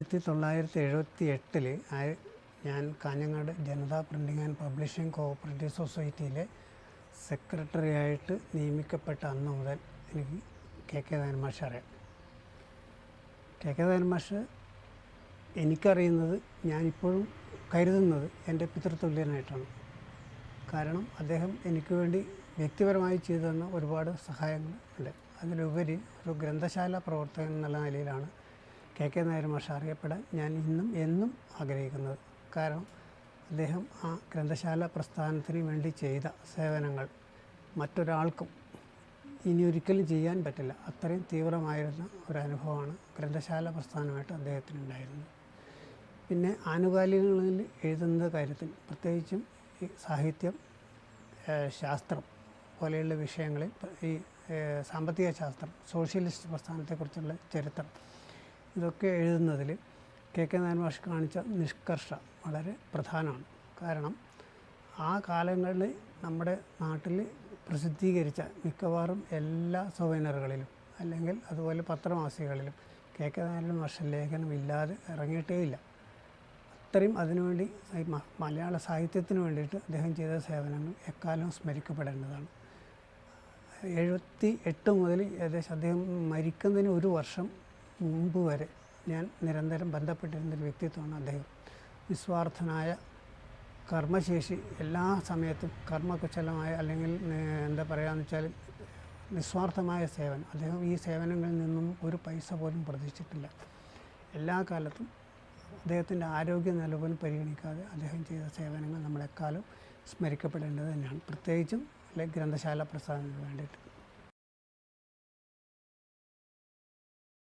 ആയിരത്തി തൊള്ളായിരത്തി എഴുപത്തി എട്ടിൽ ഞാൻ Kanhangad Janata printing and publishing cooperative സൊസൈറ്റിയിലെ secretary ആയിട്ട് നിയമിക്കപ്പെട്ട അന്ന് മുതൽ എനിക്ക് കെ കെ ധനമാഷ് അറിയാം. കെ കെ ധനമാഷ് എനിക്കറിയുന്നത് ഞാനിപ്പോഴും കരുതുന്നത് എന്റെ പിതൃതുല്യനായിട്ടാണ്. കാരണം അദ്ദേഹം എനിക്ക് വേണ്ടി വ്യക്തിപരമായി ചെയ്തു തന്ന ഒരുപാട് സഹായങ്ങൾ ഉണ്ട്. അതിലുപരി ഒരു ഗ്രന്ഥശാല പ്രവർത്തകൻ എന്നുള്ള നിലയിലാണ് കെ കെ നായർ മാഷ് അറിയപ്പെടാൻ ഞാൻ ഇന്നും എന്നും ആഗ്രഹിക്കുന്നത്. കാരണം അദ്ദേഹം ആ ഗ്രന്ഥശാല പ്രസ്ഥാനത്തിന് വേണ്ടി ചെയ്ത സേവനങ്ങൾ മറ്റൊരാൾക്കും ഇനി ഒരിക്കലും ചെയ്യാൻ പറ്റില്ല. അത്രയും തീവ്രമായിരുന്ന ഒരു അനുഭവമാണ് ഗ്രന്ഥശാല പ്രസ്ഥാനമായിട്ട് അദ്ദേഹത്തിന് അദ്ദേഹത്തിനുണ്ടായിരുന്നത് പിന്നെ ആനുകാലികങ്ങളിൽ എഴുതുന്ന കാര്യത്തിൽ പ്രത്യേകിച്ചും ഈ സാഹിത്യം ശാസ്ത്രം പോലെയുള്ള വിഷയങ്ങളിൽ ഈ സാമ്പത്തിക ശാസ്ത്രം സോഷ്യലിസ്റ്റ് പ്രസ്ഥാനത്തെക്കുറിച്ചുള്ള ചരിത്രം ഇതൊക്കെ എഴുതുന്നതിൽ കെ കെ നായൻ കാണിച്ച നിഷ്കർഷ വളരെ പ്രധാനമാണ്. കാരണം ആ കാലങ്ങളിൽ നമ്മുടെ നാട്ടിൽ പ്രസിദ്ധീകരിച്ച മിക്കവാറും എല്ലാ സൊവൈനറുകളിലും അല്ലെങ്കിൽ അതുപോലെ പത്രമാസികകളിലും കെ കെ മാഷ ലേഖനം ഇല്ലാതെ ഇറങ്ങിയിട്ടേ ഇല്ല അത്രയും അതിനുവേണ്ടി മലയാള സാഹിത്യത്തിന് വേണ്ടിയിട്ട് അദ്ദേഹം ചെയ്ത സേവനങ്ങൾ എക്കാലവും സ്മരിക്കപ്പെടേണ്ടതാണ്. എഴുപത്തി എട്ട് മുതൽ ഏകദേശം അദ്ദേഹം മരിക്കുന്നതിന് ഒരു വർഷം മുമ്പ് വരെ ഞാൻ നിരന്തരം ബന്ധപ്പെട്ടിരുന്നൊരു വ്യക്തിത്വമാണ് അദ്ദേഹം. നിസ്വാർത്ഥനായ കർമ്മശേഷി എല്ലാ സമയത്തും കർമ്മകുശലമായ അല്ലെങ്കിൽ എന്താ പറയുകയെന്ന് വെച്ചാൽ നിസ്വാർത്ഥമായ സേവനം. അദ്ദേഹം ഈ സേവനങ്ങളിൽ നിന്നും ഒരു പൈസ പോലും പ്രതീക്ഷിച്ചിട്ടില്ല. എല്ലാ കാലത്തും അദ്ദേഹത്തിന്റെ ആരോഗ്യ നിലപോലും പരിഗണിക്കാതെ അദ്ദേഹം ചെയ്ത സേവനങ്ങൾ നമ്മളെക്കാലം സ്മരിക്കപ്പെടേണ്ടത് തന്നെയാണ്. പ്രത്യേകിച്ചും ഗ്രന്ഥശാല പ്രസ്ഥാനത്തിന് വേണ്ടിയിട്ട്.